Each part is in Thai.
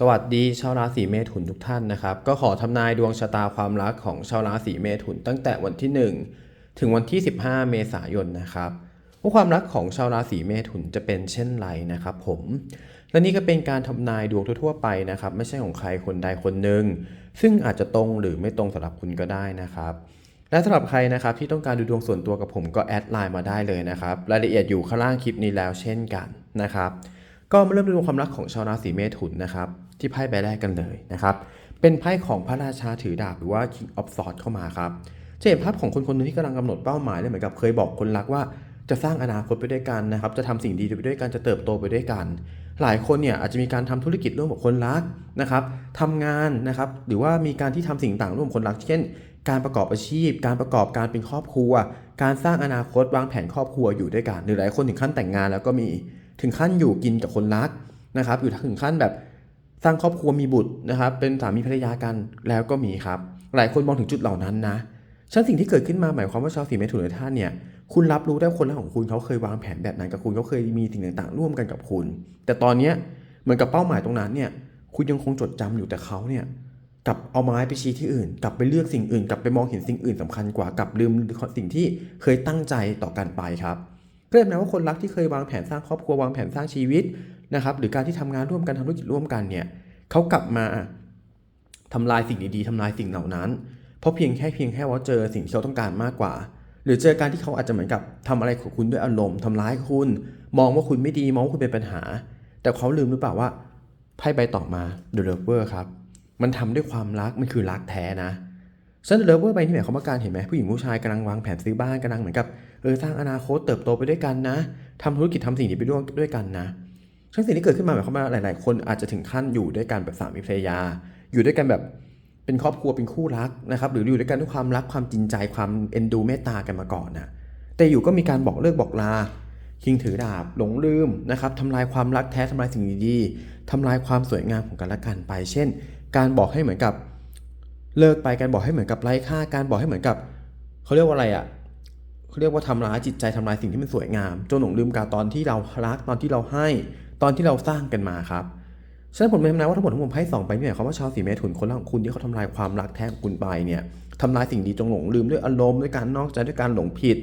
สวัสดีชาวราศีเมถุนทุกท่านนะครับ ก็ขอทำนายดวงชะตาความรักของชาวราศีเมถุนตั้งแต่วันที่ 1 ถึงวันที่ 15 เมษายนนะครับว่าความรักของชาวราศีเมถุนจะเป็นเช่นไรนะครับผมและนี่ก็เป็นการทำนายดวงทั่วๆไปนะครับ ไม่ใช่ของใครคนใดคนหนึ่งซึ่งอาจจะตรงหรือไม่ตรงสำหรับคุณก็ได้นะครับ และสำหรับใครนะครับที่ต้องการดูดวงส่วนตัวกับผมก็แอดไลน์มาได้เลยนะครับรายละเอียดอยู่ข้างล่างคลิปนี้แล้วเช่นกันนะครับ ก็มาเริ่มดูดวงความรักของชาวราศีเมถุนนะครับ ที่ไพ่ใบแรกกันเลยนะครับ เป็นไพ่ของพระราชาถือดาบหรือว่า King of Swords เข้ามาครับจะเห็นภาพของคนคนหนึงที่กำลังกำหนดเป้าหมายเลยเหมือนกับเคยบอกคนรักว่าจะสร้างอนาคตไปด้วยกันนะครับ จะทำสิ่งดีไปด้วยกัน จะเติบโตไปด้วยกัน หลายคนเนี่ยอาจจะมีการทำธุรกิจร่วมกับคนรักนะครับทำงานนะครับ หรือว่ามีการที่ทำสิ่งต่างร่วมกับคนรัก เช่น การประกอบอาชีพ การประกอบการเป็นครอบครัว การสร้างอนาคตวางแผนครอบครัวอยู่ด้วยกัน หรือหลายคนถึงขั้นแต่งงานแล้วก็มี ถึงขั้นอยู่กินกับคนรักนะครับ อยู่ถึงขั้นแบบ สร้างครอบครัวมีบุตรนะครับ เป็นสามีภรรยากันแล้วก็มีครับ หลายคนมองถึงจุดเหล่านั้นนะฉันสิ่งที่เกิดขึ้นมาหมายความว่าชาวสีเมถุนท่านเนี่ยคุณรับรู้ได้คนรักของคุณเขาเคยวางแผนแบบนั้นกับคุณเขาเคยมีสิ่งต่างๆ ร่วมกันกับคุณ แต่ตอนเนี้ยเหมือนกับเป้าหมายตรงนั้นเนี่ยคุณยังคงจดจำอยู่แต่เขาเนี่ยกลับเอาไม้ไปชี้ที่อื่น กลับไปเลือกสิ่งอื่น กลับไปมองเห็นสิ่งอื่นสำคัญกว่ากลับลืมสิ่งที่เคยตั้งใจต่อกันไปครับก็เลยแปลว่าคนรักที่เคยวางแผนสร้างครอบครัววางแผนสร้างชีวิต นะครับหรือการที่ทำงานร่วมกันทำธุรกิจร่วมกันเนี่ยเขากลับมาทำลายสิ่งดีๆทำลายสิ่งเหล่านั้น เพราะเพียงแค่เพียงแค่ว่าเจอสิ่งที่เขาต้องการมากกว่า หรือเจอการที่เขาอาจจะเหมือนกับทำอะไรของคุณด้วยอารมณ์ทำร้ายคุณ มองว่าคุณไม่ดีมองว่าคุณเป็นปัญหา แต่เขาลืมหรือเปล่าว่าไพ่ใบต่อมา The Lover ครับมันทำด้วยความรักมันคือรักแท้นะฉะนั้น The Lover ใบนี่ไหมายความาการเห็นไหมผู้หญิงผู้ชายกำลังวางแผนซื้อบ้านกำลังเหมือนกับเออสร้างอนาคตเติบโตไปด้วยกันนะทำธุรกิจทำสิ่งดีไปด้วยด้วยกันนะ ซึ่งสิ่งที่เกิดขึ้นมาหมายความว่าหลาย ๆ คนอาจจะถึงขั้นอยู่ด้วยกันแบบสามีภรรยา อยู่ด้วยกันแบบเป็นครอบครัวเป็นคู่รักนะครับ หรืออยู่ด้วยกันด้วยความรักความจริงใจความเอ็นดูเมตตากันมาก่อนนะแต่อยู่ก็มีการบอกเลิกบอกลาคิงถือดาบหลงลืมนะครับทำลายความรักแท้ทำลายสิ่งดีๆทำลายความสวยงามของกันและกันไป เช่น การบอกให้เหมือนกับเลิกไปการบอกให้เหมือนกับไร้ค่าการบอกให้เหมือนกับเขาเรียกว่าอะไรอะเขาเรียกว่าทำร้ายจิตใจทำลายสิ่งที่มันสวยงามจนหลงลืมการตอนที่เรารักตอนที่เราให้ ตอนที่เราสร้างกันมาครับฉะนั้นผมเป็นทำนายว่าทั้งหมดทั้งมวลไพ่สองใบนี่หมายความว่าชาวสีเมถุนคนรักของคุณที่เขาทำลายความรักแท้ของคุณไปเนี่ยทำลายสิ่งดีจงหลงลืมด้วยอารมณ์ด้วยการนอกใจด้วยการหลงผิด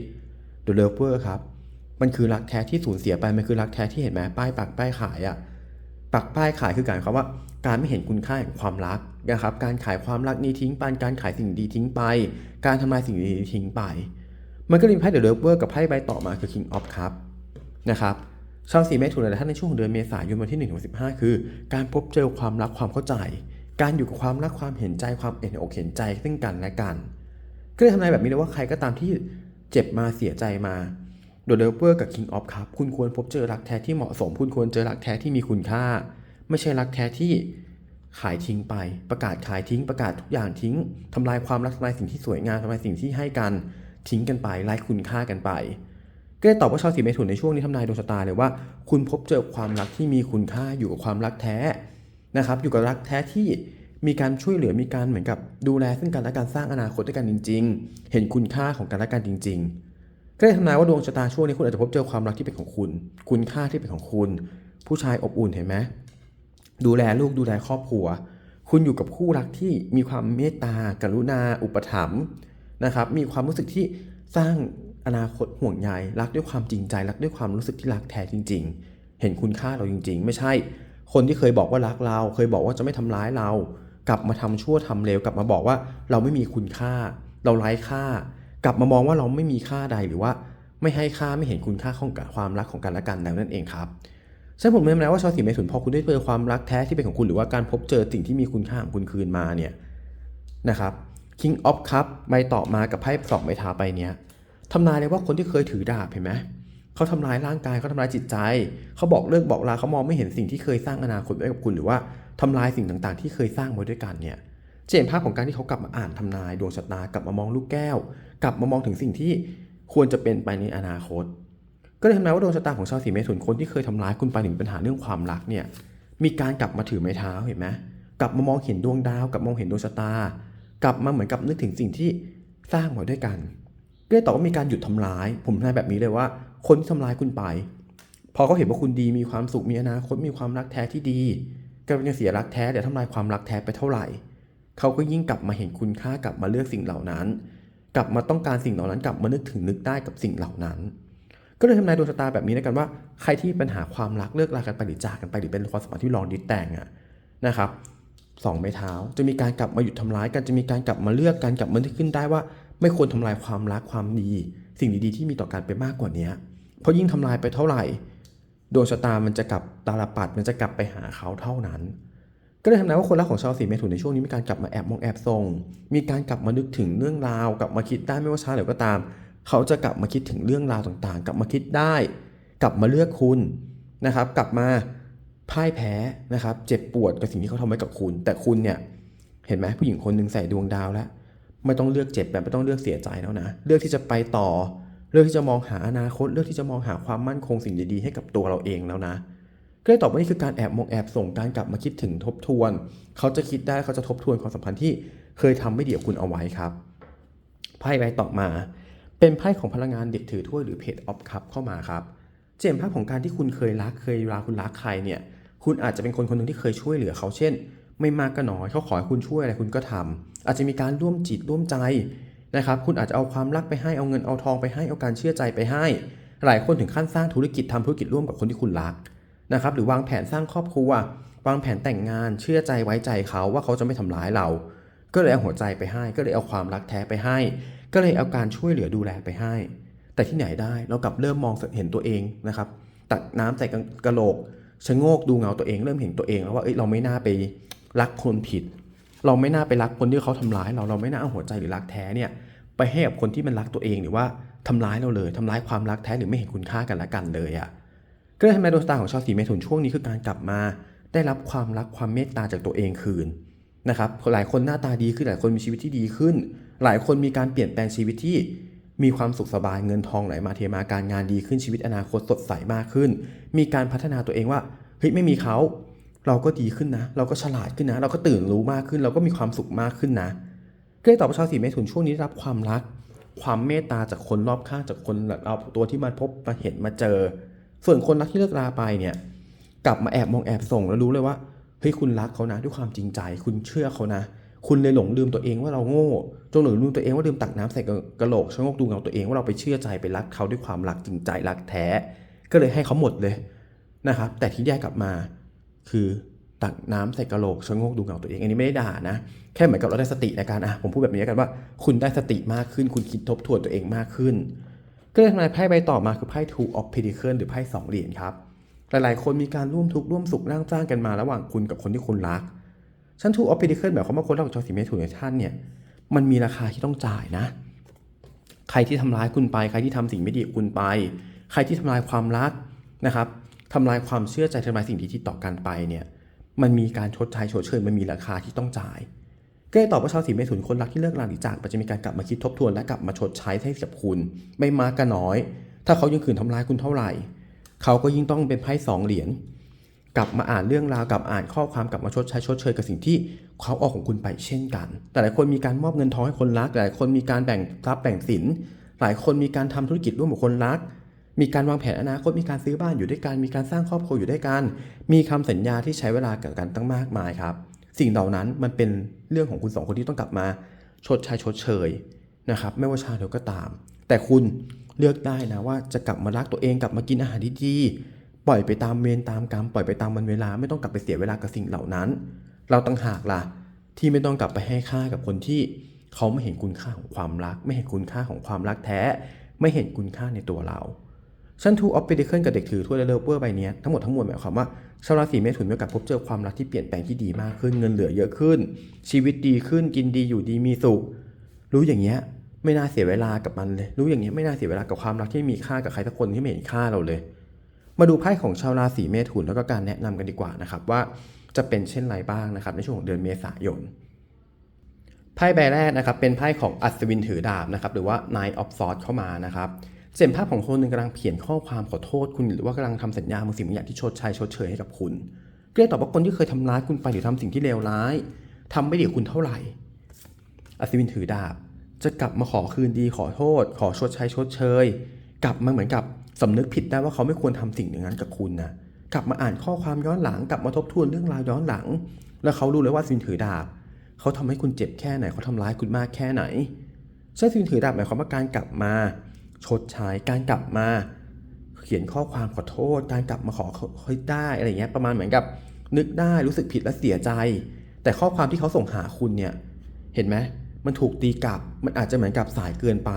The Lover ครับ มันคือรักแท้ที่สูญเสียไป มันคือรักแท้ที่เห็นไหมป้ายปักป้ายขายอะปักป้ายขายคือการคำว่าการไม่เห็นคุณค่าแห่งความรักนะครับ การขายความรักนี้ทิ้งไป การขายสิ่งดีทิ้งไป การทำลายสิ่งดีทิ้งไป มันก็เลยมีไพ่เดอะเลเวอร์กับไพ่ใบต่อมาคือ King of Cup นะครับ ชาวสีเมถุนหลายท่านในช่วงเดือนเมษายนวันที่1ถึง15คือ การพบเจอความรักความเข้าใจ การอยู่กับความรักความเห็นใจความเอ็นอกเห็นใจซึ่งกันและกันก็เลยทำนายแบบนี้เลยว่าใครก็ตามที่เจ็บมาเสียใจมาโดดเลเวอร์กับ King of ครับคุณควรพบเจอรักแท้ที่เหมาะสม คุณควรเจอรักแท้ที่มีคุณค่า ไม่ใช่รักแท้ที่ขายทิ้งไป ประกาศขายทิ้งประกาศทุกอย่างทิ้งทำลายความรักทำลายสิ่งที่สวยงามทำลายสิ่งที่ให้กันทิ้งกันไปไร้คุณค่ากันไป ก็เลยตอบว่าชาวสีเมถุนในช่วงนี้ทำนายดวงชะตาเลยว่า คุณพบเจอความรักที่มีคุณค่าอยู่กับความรักแท้นะครับ อยู่กับรักแท้ที่มีการช่วยเหลือมีการเหมือนกับดูแลซึ่งกันและการสร้างอนาคตด้วยกันจริง ๆ เห็นคุณค่าของกันและกันจริง ๆ ก็เลยทำนายว่าดวงชะตาช่วงนี้คุณอาจจะพบเจอความรักที่เป็นของคุณ คุณค่าที่เป็นของคุณ ผู้ชายอบอุ่นเห็นไหมดูแลลูกดูแลครอบครัว คุณอยู่กับคู่รักที่มีความเมตตากรุณา อุปถัมภ์นะครับ มีความรู้สึกที่สร้าง อนาคตห่วงใยรักด้วยความจริงใจ รักด้วยความรู้สึกที่รักแท้จริง ๆ เห็นคุณค่าเราจริง ๆ ไม่ใช่ คนที่เคยบอกว่ารักเรา เคยบอกว่าจะไม่ทำร้ายเรา กลับมาทำชั่วทำเลวกลับมาบอกว่าเราไม่มีคุณค่า เราไร้ค่า กลับมามองว่าเราไม่มีค่าใดหรือว่า ไม่ให้ค่าไม่เห็นคุณค่าของความรักของกันและกันแล้วนั่นเองครับฉะนั้นผมเชื่อว่าชาวสีเมถุนพอคุณได้เจอความรักแท้ที่เป็นของคุณหรือว่าการพบเจอสิ่งที่มีคุณค่าของคุณคืนมาเนี่ยนะครับ King of Cup ใบต่อมากับไพ่สองใบทาไปเนี้ย ทำนายเลยว่าคนที่เคยถือดาบเห็นไหมเขาทำลายร่างกายเขาทำลายจิตใจ เขาบอกเลิกบอกลาเขามองไม่เห็นสิ่งที่เคยสร้างอนาคตไว้กับคุณหรือว่าทำลายสิ่งต่างๆ ที่เคยสร้างไว้ด้วยกันเนี่ยจะเห็นภาพของการที่เขากลับมาอ่านทำนายดวงชะตากลับมามองลูกแก้ว กลับมามองถึงสิ่งที่ควรจะเป็นไปในอนาคต ก็เลยทำนายว่าดวงชะตาของชาวสีเมถุนคนที่เคยทำร้ายคุณไปถึงปัญหาเรื่องความรักเนี่ยมีการกลับมาถือไม้เท้าเห็นไหมกลับมามองเห็นดวงดาว กลับมองเห็นดวงชะตากลับมาเหมือนกับนึกถึงสิ่งที่สร้างไว้ด้วยกัน ก็เลยตอบว่ามีการหยุดทำร้าย ผมทำนายแบบนี้เลยว่า คนที่ทำร้ายคุณไป พอเขาเห็นว่าคุณดีมีความสุขมีอนาคตมีความรักแท้ที่ดีกำลังจะเสียรักแท้เดี๋ยวทำลายความรักแท้ไปเท่าไหร่ เขาก็ยิ่งกลับมาเห็นคุณค่ากลับมาเลือกสิ่งเหล่านั้น กลับมาต้องการสิ่งเหล่านั้น กลับมานึกถึงนึกได้กับสิ่งเหล่านั้น ก็เลยทำนายดวงชะตาแบบนี้นะกันว่าใครที่มีปัญหาความรักเลิกรากันไปหรือจากกันไปหรือเป็นความสัมพันธ์ที่ลองดิดแต่งอะนะครับสองไม้เท้าจะมีการกลับมาหยุดทำร้ายกันจะมีการกลับมาเลือกกันกลับมานึกขึ้นได้ว่า ไม่ควรทำลายความรักความดี สิ่งดีๆที่มีต่อกันไปมากกว่านี้เพราะยิ่งทำลายไปเท่าไหร่ดวงชะตามันจะกลับตาลปัดมันจะกลับไปหาเขาเท่านั้น ก็เลยทำนายว่าคนรักของชาวสีเมถุนในช่วงนี้มีการกลับมาแอบมองแอบส่งมีการกลับมานึกถึงเรื่องราวกลับมาคิดได้ไม่ว่าช้าหรือก็ตาม เขาจะกลับมาคิดถึงเรื่องราวต่างๆ กลับมาคิดได้ กลับมาเลือกคุณนะครับ กลับมาพ่ายแพ้นะครับ เจ็บปวดกับสิ่งที่เขาทำไว้กับคุณ แต่คุณเนี่ยเห็นไหมผู้หญิงคนหนึ่งใส่ดวงดาวแล้ว ไม่ต้องเลือกเจ็บแบบไม่ต้องเลือกเสียใจแล้วนะ เลือกที่จะไปต่อ เลือกที่จะมองหาอนาคต เลือกที่จะมองหาความมั่นคงสิ่งดีๆให้กับตัวเราเองแล้วนะก็เลยตอบว่านี่คือการแอบมองแอบส่งการกลับมาคิดถึงทบทวน เขาจะคิดได้เขาจะทบทวนความสัมพันธ์ที่เคยทำไม่ดีกับคุณเอาไว้ครับไพ่ใบต่อมา เป็นไพ่ของพลังงานเด็กถือถ้วยหรือเพจออฟคัพเข้ามาครับเจมภาพของการที่คุณเคยรักเคยรักคุณรักใครเนี่ย คุณอาจจะเป็นคนคนหนึ่งที่เคยช่วยเหลือเขาเช่น ไม่มากก็น้อยเขาขอให้คุณช่วยอะไรคุณก็ทำ อาจจะมีการร่วมจิตร่วมใจนะครับ คุณอาจจะเอาความรักไปให้ เอาเงินเอาทองไปให้ เอาการเชื่อใจไปให้ หลายคนถึงขั้นสร้างธุรกิจทำธุรกิจร่วมกับคนที่คุณรักนะครับ หรือวางแผนสร้างครอบครัว วางแผนแต่งงาน เชื่อใจไว้ใจเขาว่าเขาจะไม่ทำร้ายเรา ก็เลยเอาหัวใจไปให้ ก็เลยเอาความรักแท้ไปให้ ก็เลยเอาการช่วยเหลือดูแลไปให้ แต่ที่ไหนได้เรากลับเริ่มมองเห็นตัวเองนะครับ ตักน้ำใส่กระโหลกชะโงกดูเงาตัวเอง เริ่มเห็นตัวเองแล้วว่าเอ้ยเราไม่น่าไปรักคนผิด เราไม่น่าไปรักคนที่เขาทำร้ายเราเราไม่น่าเอาหัวใจหรือรักแท้เนี่ยไปให้กับคนที่มันรักตัวเองหรือว่าทำร้ายเราเลยทำร้ายความรักแท้หรือไม่เห็นคุณค่ากันละกันเลยอะก็เลยทำให้ดวงตาของชาวสีเมถุนช่วงนี้คือการกลับมา ได้รับความรักความเมตตาจากตัวเองคืนนะครับหลายคนหน้าตาดีขึ้นหลายคนมีชีวิตที่ดีขึ้น หลายคนมีการเปลี่ยนแปลงชีวิตที่มีความสุขสบายเงินทองไหลมาเทมาการงานดีขึ้นชีวิตอนาคตสดใสมากขึ้น มีการพัฒนาตัวเองว่าเฮ้ยไม่มีเขา เราก็ดีขึ้นนะ เราก็ฉลาดขึ้นนะ เราก็ตื่นรู้มากขึ้น เราก็มีความสุขมากขึ้นนะก็เลยตอบว่าชาวสีเมถุนช่วงนี้รับความรัก ความเมตตาจากคนรอบข้างจากคนเราตัวที่มาพบมาเห็นมาเจอ ส่วนคนรักที่เลิกราไปเนี่ยกลับมาแอบมองแอบส่งแล้วรู้เลยว่าเฮ้ยคุณรักเขานะด้วยความจริงใจ คุณเชื่อเขานะ คุณเลยหลงลืมตัวเองว่าเราโง่จนหลงลืมตัวเองว่าลืมตักน้ำใส่กระโหลกชะงกดูเงาตัวเองว่าเราไปเชื่อใจไปรักเขาด้วยความรักจริงใจรักแท้ ก็เลยให้เขาหมดเลยนะครับแต่ที่แยกกลับมา คือตักน้ำใส่กระโหลกชะโงกดูเงาตัวเอง อันนี้ไม่ได้ด่านะ แค่เหมือนกับเราได้สติในการอะผมพูดแบบนี้กันว่า คุณได้สติมากขึ้น คุณคิดทบทวนตัวเองมากขึ้น ก็เลยทำนายไพ่ใบต่อมาคือไพ่ Two of Pentacles หรือไพ่สองเหรียญครับ หลายๆ คนมีการร่วมทุกข์ร่วมสุขร่างสร้างกันมาระหว่างคุณกับคนที่คุณรักชั้น Two of Pentacles หมายความว่าคนรักขอสีเมถุนท่านเนี่ยมันมีราคาที่ต้องจ่ายนะ ใครที่ทำร้ายคุณไป ใครที่ทำสิ่งไม่ดีคุณไป ใครที่ทำลายความรักนะครับ ทำลายความเชื่อใจทำลายสิ่งดีที่ต่อกันไปเนี่ยมันมีการชดใช้ชดเชยมันมีราคาที่ต้องจ่ายก็เลยตอบว่าชาวสีเมถุนคนรักที่เลิกราหรือจากไปจะมีการกลับมาคิดทบทวนและกลับมาชดใช้ให้กับคุณ ไม่มากก็น้อย ถ้าเขายังขืนทำร้ายคุณเท่าไหร่ เขาก็ยิ่งต้องเป็นไพ่สองเหรียญกลับมาอ่านเรื่องราวกลับอ่านข้อความกลับมาชดใช้ชดเชยกับสิ่งที่เขาเอาของคุณไปเช่นกัน แต่หลายคนมีการมอบเงินทองให้คนรัก หลายคนมีการแบ่งทรัพย์แบ่งสิน หลายคนมีการทำธุรกิจร่วมกับคนรัก มีการวางแผนอนาคตมีการซื้อบ้านอยู่ด้วยกันมีการสร้างครอบครัวอยู่ด้วยกัน มีคำสัญญาที่ใช้เวลากับกันตั้งมากมายครับ สิ่งเหล่านั้นมันเป็นเรื่องของคุณสองคนที่ต้องกลับมาชดใช้ชดเชยนะครับไม่ว่าชาติเดียวก็ตาม แต่คุณเลือกได้นะว่าจะกลับมารักตัวเองกลับมากินอาหารดีๆปล่อยไปตามเวรตามกรรมปล่อยไปตามวันเวลาไม่ต้องกลับไปเสียเวลากับสิ่งเหล่านั้น เราตั้งหากล่ะที่ไม่ต้องกลับไปให้ค่ากับคนที่เขาไม่เห็นคุณค่าของความรัก ไม่เห็นคุณค่าของความรักแท้ ไม่เห็นคุณค่าในตัวเรา ชั้นทูออฟเปเดเคิลกับเด็กถือถ้วยและเลเวอร์ใบนี้ทั้งหมดทั้งมวลหมายความว่าชาวราศีเมถุนมีโอกาสพบเจอความรักที่เปลี่ยนแปลงที่ดีมากขึ้นเงินเหลือเยอะขึ้น ชีวิตดีขึ้นกินดีอยู่ดีมีสุขรู้อย่างเงี้ยไม่น่าเสียเวลากับมันเลย รู้อย่างเงี้ยไม่น่าเสียเวลากับความรักที่มีค่ากับใครสักคนที่ไม่เห็นค่าเราเลย มาดูไพ่ของชาวราศีเมถุนแล้วก็การแนะนำกันดีกว่านะครับว่าจะเป็นเช่นไรบ้างนะครับในช่วงของเดือนเมษายนไพ่ใบแรกนะครับเป็นไพ่ของอัศวินถือดาบนะครับหรือว่า Nine of Swords เข้ามานะครับ เห็นภาพของคนหนึ่งกำลังเขียนข้อความขอโทษคุณ หรือว่ากำลังทำสัญญาบางสิ่งบางอย่างที่ชดใช้ชดเชยให้กับคุณก็เลยตอบว่าคนที่เคยทำร้ายคุณไปหรือทำสิ่งที่เลวร้ายทำไม่ดีคุณเท่าไหร่อัศวินถือดาบ จะกลับมาขอคืนดีขอโทษ ขอชดใช้ชดเชย กลับมาเหมือนกับสำนึกผิดได้ว่าเขาไม่ควรทำสิ่งอย่างนั้นกับคุณนะกลับมาอ่านข้อความย้อนหลังกลับมาทบทวนเรื่องราวย้อนหลัง แล้วเขารู้เลยว่าสินถือดาบ เขาทำให้คุณเจ็บแค่ไหนเขาทำร้ายคุณมากแค่ไหนใช่สินถือดาบหมายความว่าการกลับมา ชดใช้การกลับมา เขียนข้อความขอโทษ การกลับมาขอเฮ้ยได้อะไรเงี้ยประมาณเหมือนกับนึกได้รู้สึกผิดและเสียใจ แต่ข้อความที่เขาส่งหาคุณเนี่ยเห็นไหมมันถูกตีกลับมันอาจจะเหมือนกับสายเกินไป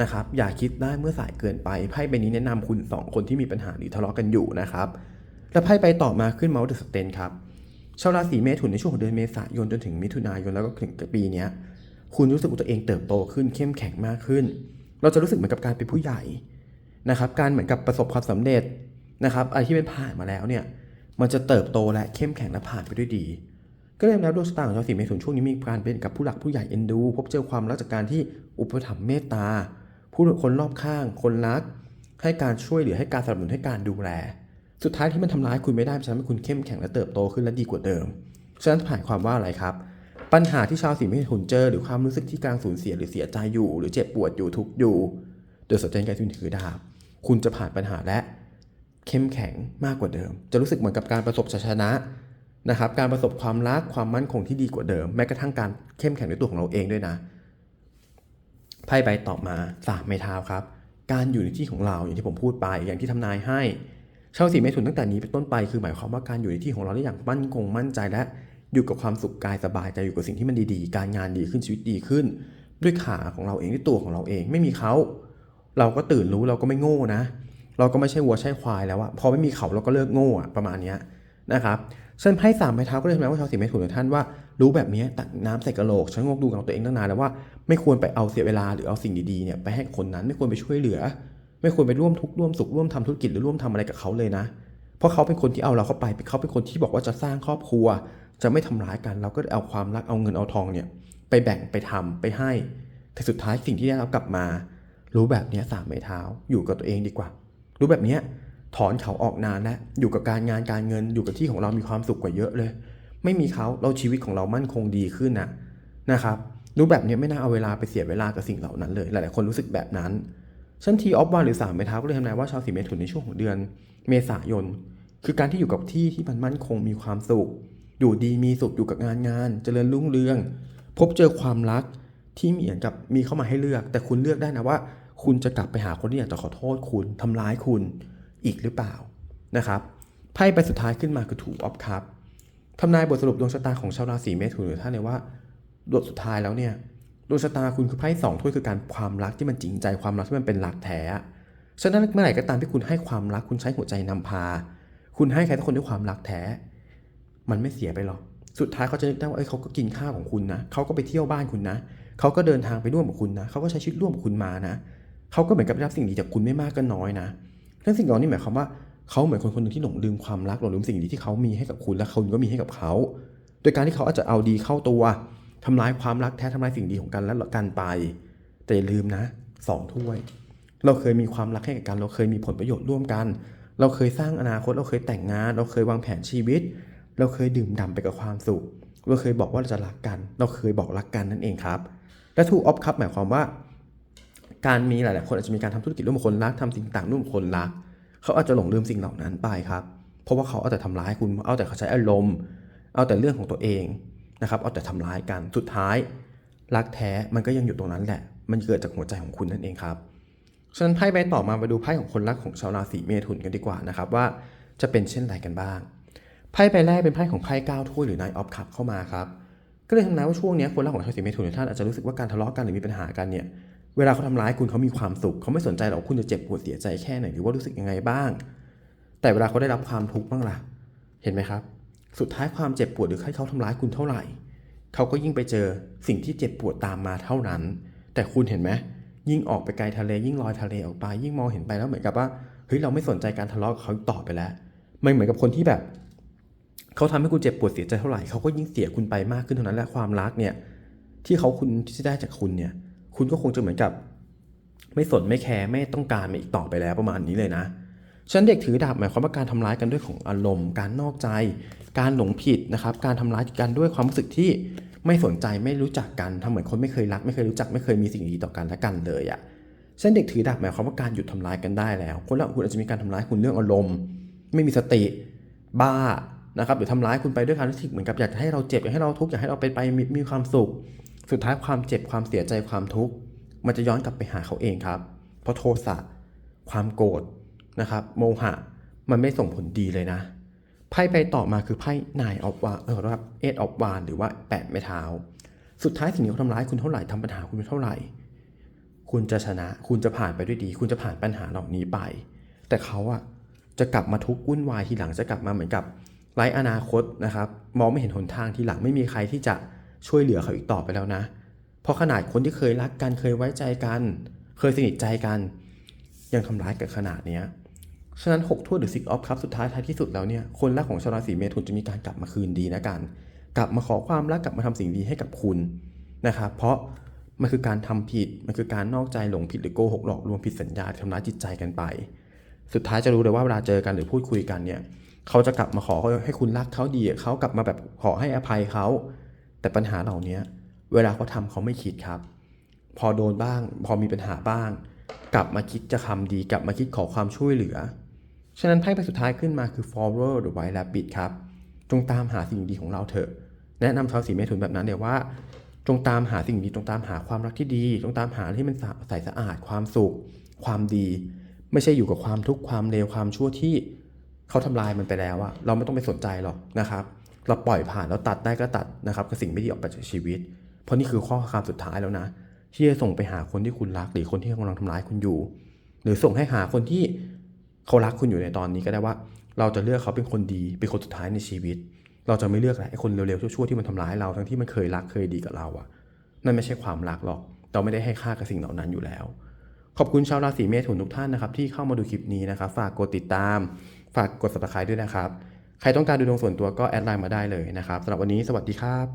นะครับอย่าคิดได้เมื่อสายเกินไปไพ่ใบนี้แนะนำคุณสองคนที่มีปัญหาหรือทะเลาะกันอยู่นะครับแล้วไพ่ใบต่อมาขึ้นเมาส์เดอะสเตนครับชาวราศีเมถุนในช่วงของเดือนเมษายนจนถึงมิถุนายนแล้วก็ถึงปีนี้คุณรู้สึกว่าตัวเองเติบโตขึ้นเข้มแข็งมากขึ้น เราจะรู้สึกเหมือนกับการเป็นผู้ใหญ่นะครับ การเหมือนกับประสบความสำเร็จนะครับอะไรที่เป็นผ่านมาแล้วเนี่ย มันจะเติบโตและเข้มแข็งและผ่านไปด้วยดี ก็เลยแล้วดวงชะตาของชาวสีเมถุนช่วงนี้มีการเป็นกับผู้หลักผู้ใหญ่เอ็นดู พบเจอความรักจากการที่อุปถัมภ์เมตตา ผู้คนรอบข้าง คนรัก ให้การช่วยเหลือให้การสนับสนุนให้การดูแล สุดท้ายที่มันทำร้ายคุณไม่ได้มันทำให้คุณเข้มแข็งและเติบโตขึ้นและดีกว่าเดิมฉะนั้นผ่านความว่าอะไรครับ ปัญหาที่ชาวสีเมถุนเจอ หรือความรู้สึกที่กลังสูญเสียหรือเสียใจอยู่ หรือเจ็บปวดอยู่ทุกข์อยู่ โดยสนใจการถือดาบ คุณจะผ่านปัญหาและเข้มแข็งมากกว่าเดิม จะรู้สึกเหมือนกับการประสบชัยชนะนะครับ การประสบความรักความมั่นคงที่ดีกว่าเดิม แม้กระทั่งการเข้มแข็งในตัวของเราเองด้วยนะไพ่ใบต่อมาสามไม้เท้าครับ การอยู่ในที่ของเราอย่างที่ผมพูดไป อย่างที่ทำนายให้ชาวสีเมถุนตั้งแต่นี้เป็นต้นไปคือหมายความว่าการอยู่ในที่ของเราได้อย่างมั่นคงมั่นใจและ อยู่กับความสุขกายสบายใจอยู่กับสิ่งที่มันดีๆ การงานดีขึ้นชีวิตดีขึ้น ด้วยขาของเราเองด้วยตัวของเราเองไม่มีเขาเราก็ตื่นรู้เราก็ไม่โง่นะ เราก็ไม่ใช่วัวใช่ควายแล้วอะพอไม่มีเขาเราก็เลิกโง่อะประมาณเนี้ยนะครับเส้นไพ่สามไม้เท้าก็เลยทำให้ว่าชาวสีเมถุนท่านว่ารู้แบบนี้ตักน้ำใส่กระโหลกชะโงกดูกับตัวเองตั้งนานแล้วว่าไม่ควรไปเอาเสียเวลาหรือเอาสิ่งดีๆเนี่ยไปให้คนนั้นไม่ควรไปช่วยเหลือ ไม่ควรไปร่วมทุกข์ร่วมสุขร่วมทำธุรกิจหรือร่วมทำอะไรกับเขาเลยนะ เพราะเขาเป็นคนที่เอาเราเข้าไปเขาเป็นคนที่บอกว่าจะสร้างครอบครัว จะไม่ทำร้ายกัน เราก็เอาความรักเอาเงินเอาทองเนี่ย ไปแบ่งไปทำไปให้ แต่สุดท้ายสิ่งที่ได้รับกลับมา รู้แบบนี้สามไม้เท้าอยู่กับตัวเองดีกว่า รู้แบบนี้ถอนเขาออกนานแล้วอยู่กับการงานการเงินอยู่กับที่ของเรามีความสุขกว่าเยอะเลย ไม่มีเขาเราชีวิตของเรามั่นคงดีขึ้นนะนะครับรู้แบบนี้ไม่น่าเอาเวลาไปเสียเวลากับสิ่งเหล่านั้นเลย หลายๆคนรู้สึกแบบนั้นฉันทีออฟวันหรือสามไม้เท้าก็เลยทำนายว่าชาวสีเมถุนในช่วงของเดือน เมษายน คือการที่อยู่กับที่ที่มันมั่นคงมีความสุข อยู่ดีมีสุขอยู่กับงานงาน เจริญรุ่งเรือง พบเจอความรักที่มีเหมือนกับมีเข้ามาให้เลือก แต่คุณเลือกได้นะว่า คุณจะกลับไปหาคนที่อยากจะขอโทษคุณทำร้ายคุณอีกหรือเปล่านะครับไพ่ใบสุดท้ายขึ้นมาคือถูกออฟครับทำนายบทสรุปดวงชะตาของชาวราศีเมถุนหรือท่านเลยว่าบทสุดท้ายแล้วเนี่ยดวงชะตาคุณคือไพ่สองถ้วยคือการความรักที่มันจริงใจความรักที่มันเป็นหลักแท้ฉะนั้นเมื่อไหร่ก็ตามที่คุณให้ความรักคุณใช้หัวใจนำพา คุณให้ใครสักคนด้วยความรักแท้ มันไม่เสียไปหรอก สุดท้ายเขาจะนึกได้ว่าเอ้ยเขาก็กินข้าวของคุณนะเขาก็ไปเที่ยวบ้านคุณนะเขาก็เดินทางไปร่วมกับคุณนะเขาก็ใช้ชีวิตร่วมกับคุณมานะเขาก็เหมือนกับได้รับสิ่งดีจากคุณไม่มากก็น้อยนะเรื่องสิ่งเหล่านี้หมายความว่าเขาเหมือนคนคนหนึ่งที่หลงลืมความรักหลงลืมสิ่งดีที่เขามีให้กับคุณและคุณก็มีให้กับเขา โดยการที่เขาอาจจะเอาดีเข้าตัวทำลายความรักแท้ทำลายสิ่งดีของกันและกันไป แต่อย่าลืมนะสองถ้วย เราเคยมีความรักให้กับกัน เราเคยมีผลประโยชน์ร่วมกัน เราเคยสร้างอนาคต เราเคยแต่งงาน เราเคยวางแผนชีวิต เราเคยดื่มด่ำไปกับความสุข เราเคยบอกว่าเราจะรักกัน เราเคยบอกรักกันนั่นเองครับ และทูออฟครับหมายความว่า การมีหลาย ๆ คนอาจจะมีการทำธุรกิจร่วมกับคนรักทำสิ่งต่างร่วมกับคนรัก เขาอาจจะหลงลืมสิ่งเหล่านั้นไปครับ เพราะว่าเขาเอาแต่ทำร้ายคุณ เอาแต่เขาใช้อารมณ์ เอาแต่เรื่องของตัวเองนะครับ เอาแต่ทำร้ายกัน สุดท้าย รักแท้มันก็ยังอยู่ตรงนั้นแหละ มันเกิดจากหัวใจของคุณนั่นเองครับฉะนั้นไพ่ใบต่อมามาดูไพ่ของคนรักของชาวราศีเมถุนกันดีกว่านะครับว่าจะเป็นเช่นไรกันบ้าง ไพ่ใบแรกเป็นไพ่ของไพ่ก้าถ้วยหรือนายออฟคัพเข้ามาครับ ก็เลยทำนายว่าช่วงนี้คนรักของชาวราศีเมถุนท่านอาจจะรู้สึกว่าการทะเลาะกันหรือมีปัญหากันเนี่ย เวลาเขาทำร้ายคุณเขามีความสุข เขาไม่สนใจหรอกคุณจะเจ็บปวดเสียใจแค่ไหนหรือว่ารู้สึกยังไงบ้าง แต่เวลาเขาได้รับความทุกข์บ้างล่ะ เห็นไหมครับ สุดท้ายความเจ็บปวดหรือให้เขาทำร้ายคุณเท่าไหร่ เขาก็ยิ่งไปเจอสิ่งที่เจ็บปวดตามมาเท่านั้น แต่คุณเห็นไหมยิ่งออกไปไกลทะเลยิ่งลอยทะเลออกไป ยิ่งมองเห็นไปแล้วเหมือนกับว่าเฮ้ยเราไม่สนใจการทะเลาะกับเขาต่อไปแล้ว มันเหมือนกับคนที่แบบ เขาทำให้คุณเจ็บปวดเสียใจเท่าไหร่เขาก็ยิ่งเสียคุณไปมากขึ้นเท่านั้นและความรักเนี่ยที่เขาคุณที่ได้จากคุณเนี่ยคุณก็คงจะเหมือนกับ ไม่สนไม่แคร์ไม่ต้องการมาอีกต่อไปแล้วประมาณนี้เลยนะฉันเด็กถือดาบหมายความว่าการทำร้ายกันด้วยของอารมณ์ การนอกใจ การหลงผิดนะครับการทำร้ายกันด้วยความรู้สึกที่ไม่สนใจไม่รู้จักกันทำเหมือนคนไม่เคยรัก ไม่เคยรู้จักไม่เคยมีสิ่งดีต่อกันและกันเลยอะ่ะเส้นเด็กถือดาบหมายความว่าการหยุดทำร้ายกันได้แล้ว คนละคุณอาจจะมีการทำร้ายคุณเรื่องอารมณ์ ไม่มีสติ บ้า นะครับหรือทำร้ายคุณไปด้วยการรู้สึกเหมือนกับอยากให้เราเจ็บอยากให้เราทุกข์อยากให้เราไปไปมีมีความสุข สุดท้ายความเจ็บความเสียใจความทุกข์มันจะย้อนกลับไปหาเขาเองครับ เพราะโทสะความโกรธนะครับโมหะมันไม่ส่งผลดีเลยนะ ไพ่ไปต่อมาคือไพ่นายออฟวานเออครับเอทออฟวานหรือว่าแปดไม้เท้า สุดท้ายสิ่งที่เขาทำร้ายคุณเท่าไหร่ทำปัญหาคุณไปเท่าไหร่ คุณจะชนะ คุณจะผ่านไปด้วยดี คุณจะผ่านปัญหาเหล่านี้ไป แต่เขาอะจะกลับมาทุกข์วุ่นวายทีหลังจะกลับมาเหมือนกับ ไร้อนาคตนะครับ มองไม่เห็นหนทางทีหลังไม่มีใครที่จะช่วยเหลือเขาอีกต่อไปแล้วนะ เพราะขนาดคนที่เคยรักกันเคยไว้ใจกัน เคยสนิทใจกัน ยังทำร้ายกันขนาดเนี้ยฉะนั้น 6ถ้วยหรือ Six of Cups สุดท้ายท้ายที่สุดแล้วเนี่ยคนรักของชาวราศีเมถุนจะมีการกลับมาคืนดีนะกัน กลับมาขอความรักกลับมาทำสิ่งดีให้กับคุณนะครับเพราะมันคือการทำผิดมันคือการนอกใจหลงผิดหรือโกหกหลอกลวงผิดสัญญาทำร้ายจิตใจกันไป สุดท้ายจะรู้เลยว่าเวลาเจอกันหรือพูดคุยกันเนี่ย เขาจะกลับมาขอให้คุณรักเขาดีเขากลับมาแบบขอให้อภัยเขา แต่ปัญหาเหล่านี้เวลาเขาทำเขาไม่คิดครับ พอโดนบ้าง พอมีปัญหาบ้าง กลับมาคิดจะทำดี กลับมาคิดขอความช่วยเหลือ ฉะนั้นไพ่ใบสุดท้ายขึ้นมาคือ forward หรือ white rabbit ครับ จงตามหาสิ่งดีของเราเถอะ แนะนำชาวสีเมถุนแบบนั้นเดี๋ยวว่า จงตามหาสิ่งดี จงตามหาความรักที่ดี จงตามหาที่มันใสสะอาด ความสุข ความดี ไม่ใช่อยู่กับความทุกข์ ความเลว ความชั่วที่ เขาทำลายมันไปแล้วอะเราไม่ต้องไปสนใจหรอกนะครับ เราปล่อยผ่านเราตัดได้ก็ตัดนะครับกับสิ่งไม่ดีออกไปจากชีวิต เพราะนี่คือข้อความสุดท้ายแล้วนะ ที่จะส่งไปหาคนที่คุณรักหรือคนที่กำลังทำร้ายคุณอยู่ หรือส่งให้หาคนที่เขารักคุณอยู่ในตอนนี้ก็ได้ว่า เราจะเลือกเขาเป็นคนดีเป็นคนสุดท้ายในชีวิต เราจะไม่เลือกอะไรไอ้คนเร็วๆชั่วๆที่มันทำร้ายเราทั้งที่มันเคยรักเคยดีกับเราอะนั่นไม่ใช่ความรักหรอก เราไม่ได้ให้ค่ากับสิ่งเหล่านั้นอยู่แล้ว ขอบคุณชาวราศีเมถุนทุกท่านนะครับที่เข้ามาดูคลิปนี้นะครับ ฝากกดติดตาม ฝากกด subscribe ด้วยนะครับ ใครต้องการดูดวงส่วนตัวก็แอดไลน์มาได้เลยนะครับสำหรับวันนี้สวัสดีครับ